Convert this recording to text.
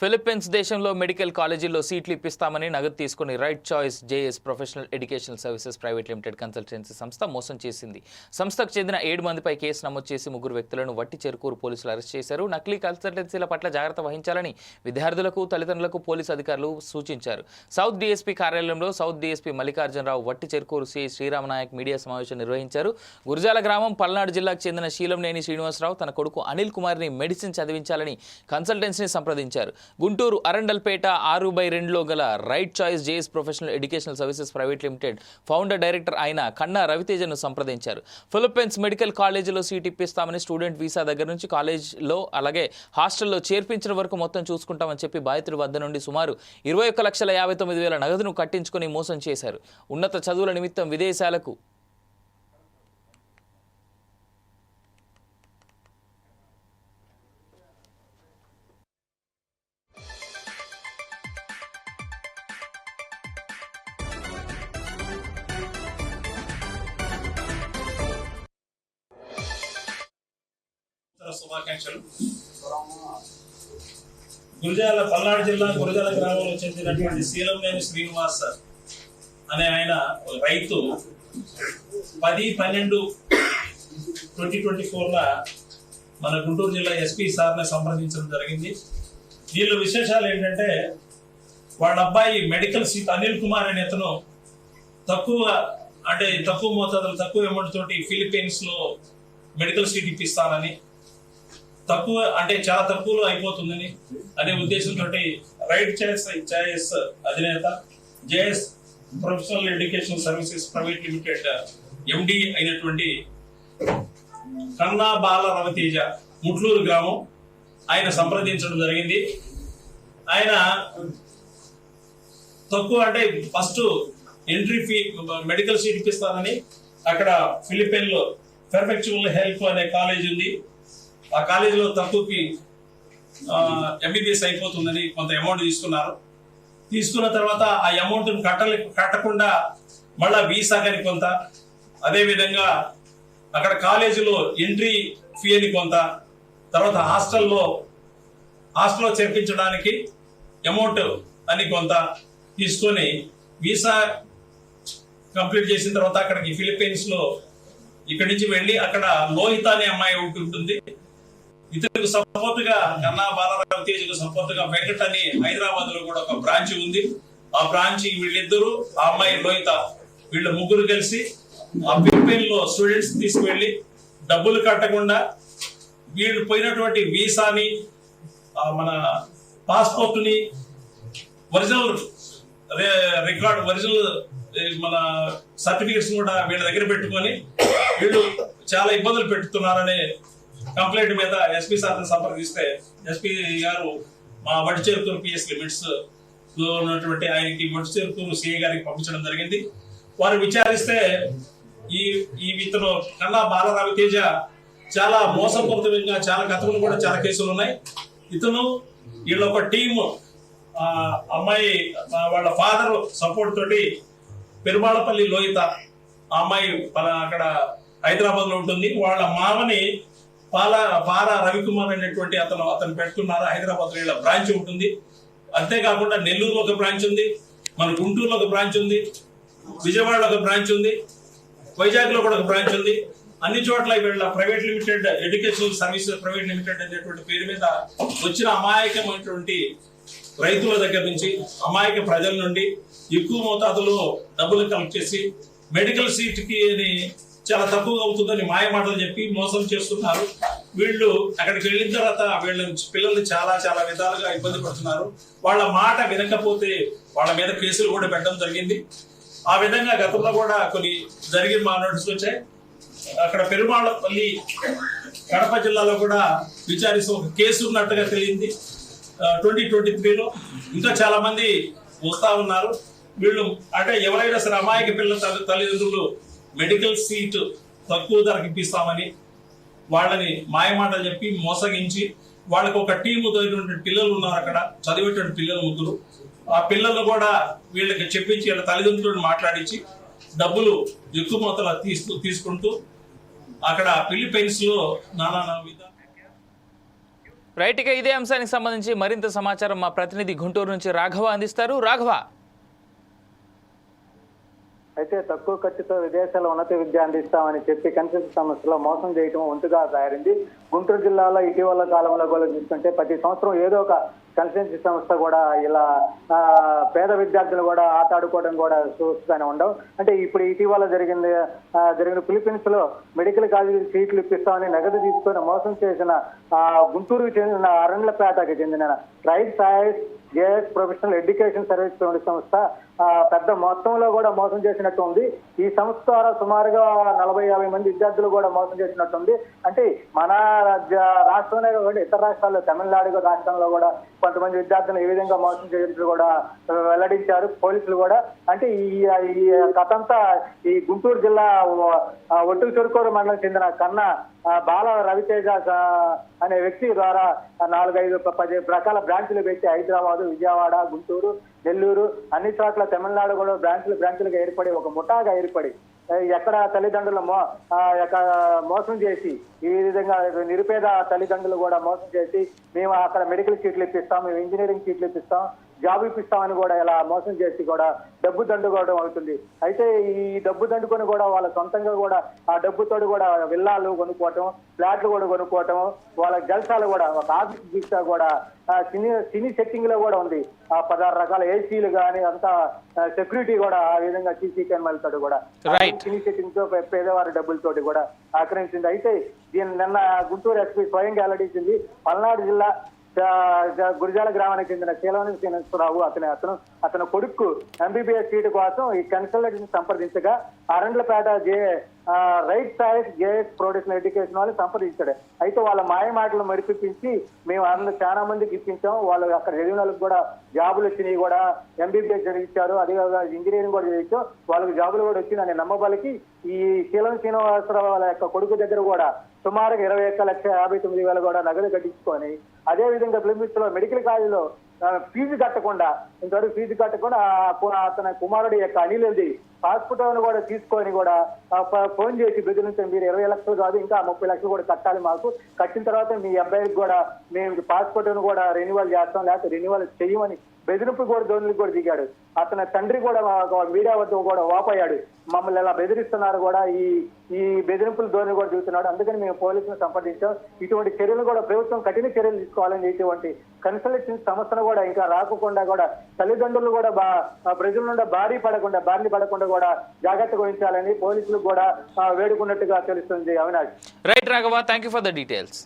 Philippines దేశంలో medical కాలేజీల్లో సీట్లు ఇప్పిస్తామని నగదు తీసుకుని Right Choice JS Professional Educational Services Private Limited consultancy సంస్థ మోసం చేసింది. సంస్థకు చెందిన ఏడు మందిపై కేసు నమోదు చేసి ముగ్గురు వ్యక్తులను వట్టి చెరుకూరు పోలీసులు అరెస్ట్ చేశారు. నకిలీ కన్సల్టెన్సీల పట్ల జాగ్రత్త వహించాలని విద్యార్థులకు తల్లిదండ్రులకు పోలీసు అధికారులు సూచించారు. సౌత్ డీఎస్పీ కార్యాలయంలో south DSP Mallikarjunarao Vatti Cherukuru Shri శ్రీరామనాయక్ media సమావేశం నిర్వహించారు. గురజాల గ్రామం పల్నాడు జిల్లాకు చెందిన శీలంనేని శ్రీనివాసరావు తన కొడుకు అనిల్ కుమార్ని మెడిసిన్ చదివించాలని కన్సల్టెన్సీని సంప్రదించారు. గుంటూరు అరండల్పేట ఆరు బై రెండులో గల Right Choice JS Professional Educational Services Private Limited founder director అయిన కన్నా రవితేజను సంప్రదించారు. ఫిలిప్పైన్స్ మెడికల్ కాలేజీలో సీట్ ఇప్పిస్తామని స్టూడెంట్ వీసా దగ్గర నుంచి కాలేజ్లో అలాగే హాస్టల్లో చేర్పించిన వరకు మొత్తం చూసుకుంటామని చెప్పి బాధితుడి వద్ద నుండి సుమారు ఇరవై ఒక్క లక్షల యాభై తొమ్మిది వేల నగదును కట్టించుకుని మోసం చేశారు. ఉన్నత చదువుల నిమిత్తం విదేశాలకు శుభాకాంక్షలు. గురజాల పల్నాడు జిల్లా గురజాల గ్రామంలో చెందినటువంటి శీలంనేని శ్రీనివాస్ అనే ఆయన రైతు పది పన్నెండు ట్వంటీ ట్వంటీ ఫోర్లో మన గుంటూరు జిల్లా ఎస్పీ సార్ని సంప్రదించడం జరిగింది. దీనిలో విశేషాలు ఏంటంటే వాళ్ళ అబ్బాయి మెడికల్ సీట్ అనిల్ కుమార్ అనే అతను తక్కువ అంటే తక్కువ మోతాదులు తక్కువ అమౌంట్ తోటి ఫిలిప్పీన్స్లో మెడికల్ సీట్ ఇప్పిస్తానని తక్కువ అంటే చాలా తక్కువలో అయిపోతుందని అనే ఉద్దేశంతో రైట్ చాయిస్ చాయిస్ అధినేత JS Professional Education Services Private Limited MD అయినటువంటి కన్నా బాల రవితేజ ముట్లూరు గ్రామం ఆయన సంప్రదించడం జరిగింది. ఆయన తక్కువ అంటే first entry fee medical seat ఇప్పిస్తానని అక్కడ ఫిలిప్పైన్లో పెర్ఫెక్చువల్ హెల్ప్ అనే కాలేజ్ ఉంది. ఆ కాలేజీలో తక్కువకి ఎంబీబీఎస్ అయిపోతుందని కొంత అమౌంట్ తీసుకున్నారు. తీసుకున్న తర్వాత ఆ అమౌంట్ను కట్టలే కట్టకుండా మళ్ళా వీసా కానీ కొంత అదేవిధంగా అక్కడ కాలేజీలో ఎంట్రీ ఫీ అని కొంత తర్వాత హాస్టల్లో హాస్టల్లో చేర్పించడానికి అమౌంట్ అని కొంత తీసుకొని వీసా కంప్లీట్ చేసిన తర్వాత అక్కడికి ఫిలిప్పీన్స్లో ఇక్కడి నుంచి వెళ్ళి అక్కడ లోహిత అనే అమ్మాయి ఒకటి ఉంటుంది. ఇతరులకు సపోర్ట్గా కన్నా బాలరావు తేజ్కు సపోర్ట్గా వెంకట్ అని హైదరాబాద్లో కూడా ఒక బ్రాంచ్ ఉంది. ఆ బ్రాంచ్ వీళ్ళిద్దరు ఆ అమ్మాయి లోహిత వీళ్ళ ముగ్గురు కలిసి ఆ ఫిలిప్పీన్లో స్టూడెంట్స్ తీసుకువెళ్ళి డబ్బులు కట్టకుండా వీళ్ళు పోయినటువంటి వీసాని మన పాస్పోర్ట్ని ఒరిజినల్ రికార్డ్ ఒరిజినల్ మన సర్టిఫికేట్స్ కూడా వీళ్ళ దగ్గర పెట్టుకొని వీళ్ళు చాలా ఇబ్బందులు పెట్టుతున్నారనే కంప్లైంట్ మీద ఎస్పీ సార్ సంప్రదిస్తే ఎస్పీ గారు మా వడి చేరుకూరు పిఎస్ లిమిట్స్లో ఉన్నటువంటి ఆయనకి వడి చేరుకూరు సిఐ గారికి పంపించడం జరిగింది. వారు విచారిస్తే ఈ ఈ ఇతను కన్నా బాలరావి తేజ చాలా మోసపూరితంగా చాలా గతంలో కూడా చాలా కేసులు ఉన్నాయి. ఇతను వీళ్ళ ఒక టీము ఆ అమ్మాయి వాళ్ళ ఫాదర్ సపోర్ట్ తోటి పెరుమాళపల్లి లోహిత ఆ అమ్మాయి అక్కడ హైదరాబాద్లో ఉంటుంది. వాళ్ళ మామని పాల పాల రవికుమార్ అనేటువంటి అతను అతను పెట్టుకున్నారు హైదరాబాద్లో వీళ్ళ బ్రాంచ్ ఉంటుంది. అంతేకాకుండా నెల్లూరులో ఒక బ్రాంచ్ ఉంది మన గుంటూరులో ఒక బ్రాంచ్ ఉంది విజయవాడలో ఒక బ్రాంచ్ ఉంది వైజాగ్లో కూడా ఒక బ్రాంచ్ ఉంది. అన్ని చోట్ల వీళ్ళ private limited educational services private limited అనేటువంటి పేరు మీద వచ్చిన అమాయకమైనటువంటి రైతుల దగ్గర నుంచి అమాయక ప్రజల నుండి ఎక్కువ మోతాదులో డబ్బులు కలెక్ట్ చేసి మెడికల్ సీట్కి అని చాలా తక్కువగా అవుతుందని మాయ మాటలు చెప్పి మోసం చేస్తున్నారు. వీళ్ళు అక్కడికి వెళ్ళిన తర్వాత వీళ్ళ పిల్లల్ని చాలా చాలా విధాలుగా ఇబ్బంది పడుతున్నారు. వాళ్ళ మాట వినకపోతే వాళ్ళ మీద కేసులు కూడా పెట్టడం జరిగింది. ఆ విధంగా గతంలో కూడా కొన్ని జరిగిన మా నోటీసులు వచ్చాయి. అక్కడ పెరుమాళపల్లి కడప జిల్లాలో కూడా విచారిస్తూ ఒక కేసు ఉన్నట్టుగా తెలియంది. ట్వంటీ ట్వంటీ త్రీలో ఇంకా చాలా మంది వస్తా ఉన్నారు. వీళ్ళు అంటే ఎవరైనా సరే అమాయక పిల్లల తల్లిదండ్రులు మెడికల్ సీట్ తక్కువ ధరకు ఇప్పిస్తామని వాళ్ళని మాయమాటలు చెప్పి మోసగించి వాళ్ళకి ఒక టీము తోటి పిల్లలు ఉన్నారు అక్కడ. చదివేటువంటి పిల్లలు ముగ్గురు. ఆ పిల్లలు కూడా వీళ్ళకి చెప్పించి వీళ్ళ తల్లిదండ్రులను మాట్లాడించి డబ్బులు ఎక్కువ మొత్తంలో తీసుకు తీసుకుంటూ అక్కడ పిల్లి లో నానా విధ రైట్ ఇక ఇదే అంశానికి సంబంధించి మరింత సమాచారం మా ప్రతినిధి గుంటూరు నుంచి రాఘవ అందిస్తారు. రాఘవ అయితే తక్కువ ఖర్చుతో విదేశాల ఉన్నత విద్య అందిస్తామని చెప్పి కన్సెషన్ సంస్థలో మోసం చేయటం ఒంతుగా తయారింది గుంటూరు జిల్లాలో ఇటీవల కాలంలో కూడా చూసుకుంటే ప్రతి సంవత్సరం ఏదో ఒక కన్సల్టెన్సీ సంస్థ కూడా ఇలా పేద విద్యార్థులు కూడా ఆట ఆడుకోవడం కూడా చూస్తూనే ఉండవు అంటే ఇప్పుడు ఇటీవల జరిగింది జరిగిన ఫిలిపీన్స్లో మెడికల్ కాలేజీ సీట్లు ఇప్పిస్తామని నగదు తీసుకొని మోసం చేసిన ఆ, గుంటూరుకు చెందిన అరణ్యపేటకి చెందిన right choice JS professional education service సంస్థ పెద్ద మొత్తంలో కూడా మోసం చేసినట్టు ఉంది ఈ సంస్థ ద్వారా సుమారుగా నలభై యాభై మంది విద్యార్థులు కూడా మోసం చేసినట్టుంది. అంటే మన రాజ్య రాష్ట్రంలో కూడా ఇతర రాష్ట్రాల్లో తమిళనాడు రాష్ట్రంలో కూడా కొంతమంది విద్యార్థులు ఏ విధంగా మోసం చేసినట్టు కూడా వెల్లడించారు పోలీసులు కూడా. అంటే ఈ ఈ కథ అంతా ఈ గుంటూరు జిల్లా ఒట్టు చెరుకూరు మండలం చెందిన కన్నా బాల రవితేజ అనే వ్యక్తి ద్వారా నాలుగైదు పది రకాల బ్రాంచ్లు పెట్టి హైదరాబాద్ విజయవాడ గుంటూరు నెల్లూరు అన్ని చోట్ల తమిళనాడు కూడా బ్రాంచ్లు బ్రాంచ్లుగా ఏర్పడి ఒక ముఠాగా ఏర్పడి ఎక్కడ తల్లిదండ్రులు మో యొక్క మోసం చేసి ఈ విధంగా నిరుపేద తల్లిదండ్రులు కూడా మోసం చేసి మేము అక్కడ మెడికల్ సీట్లు ఇప్పిస్తాం మేము ఇంజనీరింగ్ సీట్లు ఇప్పిస్తాం జాబ్ ఇప్పిస్తామని కూడా ఇలా మోసం చేసి కూడా డబ్బు దండుకోవడం అవుతుంది. అయితే ఈ డబ్బు దండుకొని కూడా వాళ్ళ సొంతంగా కూడా ఆ డబ్బుతోటి కూడా విల్లాలు కొనుక్కోవటం ఫ్లాట్లు కూడా కొనుక్కోవటం వాళ్ళ జల్సాలు కూడా ఒక ఆఫీస్ గీస్తా కూడా సినీ సినీ సెట్టింగ్లో కూడా ఉంది. ఆ పదహారు రకాల ఏసీలు కానీ అంతా సెక్యూరిటీ కూడా ఆ విధంగా సీసీ కెమెరాలతో కూడా. సినీ సెట్టింగ్తో పేదవారి డబ్బులతోటి కూడా ఆక్రమించింది. అయితే దీని నిన్న గుంటూరు ఎస్పీ స్వయంగా వెల్లడించింది పల్నాడు జిల్లా గురిజాల గ్రామానికి చెందిన శీలవని శ్రీనివాసరావు అతని అతను అతని కొడుకు ఎంబీబీఎస్ సీటు కోసం ఈ consultant సంప్రదించగా Arundelpet J right side JS production education వాళ్ళు సంప్రదించాడు. అయితే వాళ్ళ మాయ మాటలు మరిపించి మేము అందరూ చాలా మందికి ఇప్పించాం. వాళ్ళు అక్కడ చదివిన వాళ్ళకి కూడా జాబులు వచ్చినాయి కూడా. ఎంబీబీఎస్ జరిగించారు. అదేవిధంగా ఇంజనీరింగ్ కూడా చదివించాం వాళ్ళకి జాబులు కూడా వచ్చిందని నమ్మబలికి ఈ శీలం శ్రీనివాసరావు వాళ్ళ యొక్క కొడుకు దగ్గర కూడా సుమారుగా ఇరవై ఒక్క లక్ష యాభై తొమ్మిది వేలు కూడా నగదు కట్టించుకొని అదే విధంగా లో మెడికల్ కాలేజీలో ఫీజు కట్టకుండా ఇంతవరకు ఫీజు కట్టకుండా అతని కుమారుడు యొక్క అనిల్ది హాస్పిటల్ కూడా తీసుకొని కూడా ఫోన్ చేసి బెదిరించండి మీరు ఇరవై లక్షలు కాదు ఇంకా ముప్పై లక్షలు కూడా కట్టాలి మాకు. కట్టిన తర్వాత మీ అబ్బాయికి కూడా మేము పాస్పోర్ట్ కూడా రెన్యువల్ చేస్తాం లేకపోతే రెన్యువల్ చేయమని బెదిరింపు కూడా ధోనికి కూడా దిగాడు. అతని తండ్రి కూడా మీడియా వద్ద కూడా వాపోయాడు. మమ్మల్ని ఎలా బెదిరిస్తున్నారు కూడా ఈ ఈ బెదిరింపులు ధోని కూడా చూస్తున్నాడు. అందుకని మేము పోలీసులను సంప్రదించాం. ఇటువంటి చర్యలు కూడా ప్రభుత్వం కఠిన చర్యలు తీసుకోవాలని ఇటువంటి కన్సల్టేషన్ సంస్థను కూడా ఇంకా రాకుండా కూడా తల్లిదండ్రులు కూడా బా ప్రజల నుండి భారీ పడకుండా బారిని పడకుండా కూడా జాగ్రత్త వహించాలని పోలీసులు కూడా వేడుకున్నట్టుగా తెలుస్తుంది Avinash. Right Raghava thank for the details